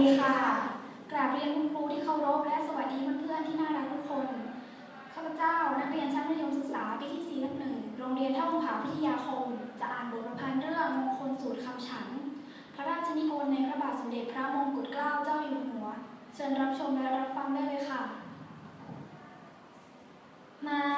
ดีค่ะ กราบเรียนคุณครูที่เคารพและสวัสดีเพื่อนๆที่น่ารักทุกคน ข้าพเจ้านักเรียนชั้นมัธยมศึกษาปีที่4ทับหนึ่งโรงเรียนท่าองผาพิทยาคม จะอ่านบทประพันธ์เรื่องมงคลสูตรคำฉัน พระราชนิพนธ์ในพระบาทสมเด็จพระมงกุฎเกล้าเจ้าอยู่หัว เชิญรับชมและรับฟังได้เลยค่ะ มาตา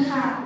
你看